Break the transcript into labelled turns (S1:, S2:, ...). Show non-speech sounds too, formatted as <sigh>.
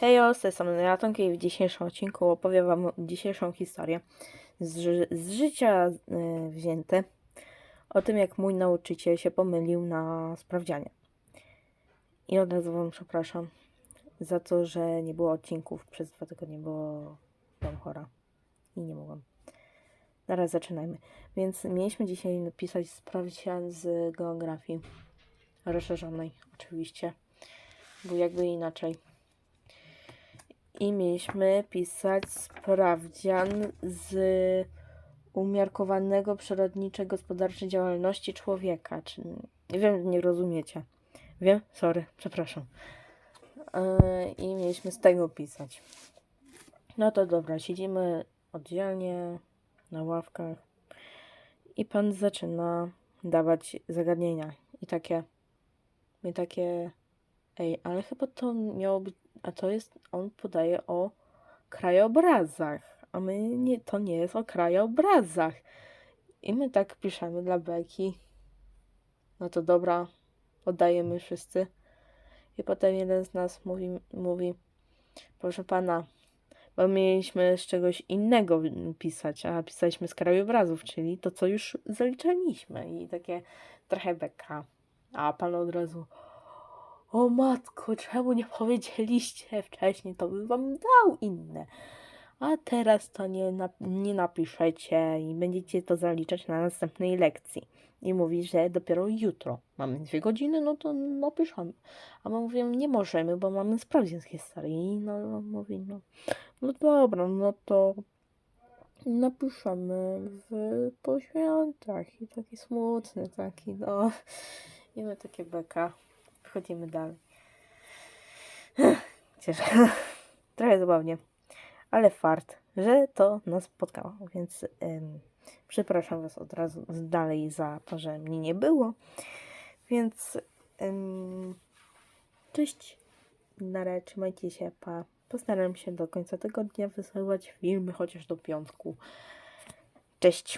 S1: Hejo, z tej strony Ratonki i w dzisiejszym odcinku opowiem Wam dzisiejszą historię z, z życia e, wzięte o tym, jak mój nauczyciel się pomylił na sprawdzianie. I od razu Wam przepraszam za to, że nie było odcinków przez dwa tygodnie, bo byłam chora i nie mogłam. Zaraz zaczynajmy. Więc mieliśmy dzisiaj napisać sprawdzian z geografii rozszerzonej, oczywiście, bo jakby inaczej i mieliśmy pisać sprawdzian z umiarkowanego przyrodniczej gospodarczej działalności człowieka. Czy... Wiem, nie rozumiecie. Wiem? Sorry, przepraszam. Yy, I mieliśmy z tego pisać. No to dobra, siedzimy oddzielnie na ławkach i pan zaczyna dawać zagadnienia. I takie, i takie, ej, ale chyba to miało być a to jest, on podaje o krajobrazach, a my nie, to nie jest o krajobrazach. I my tak piszemy dla Beki. No to dobra, oddajemy wszyscy. I potem jeden z nas mówi, mówi proszę pana, bo mieliśmy z czegoś innego pisać, a pisaliśmy z krajobrazów, czyli to, co już zaliczaliśmy. I takie trochę beka. A pan od razu, o matko, czemu nie powiedzieliście wcześniej, to bym wam dał inne. A teraz to nie, nap- nie napiszecie i będziecie to zaliczać na następnej lekcji. I mówi, że dopiero jutro. Mamy dwie godziny, no to napiszemy. A my mówimy, nie możemy, bo mamy sprawdzian z historii. No, no mówi, no, no dobra, no to napiszemy w po. I taki smutny, taki, no. I my takie beka. Wchodzimy dalej. Ciężko. <laughs> Trochę zabawnie. Ale fart, że to nas spotkało. Więc ym, przepraszam Was od razu dalej za to, że mnie nie było. Więc ym, cześć. Nara, trzymajcie się, pa. Postaram się do końca tygodnia wysyłać filmy, chociaż do piątku. Cześć.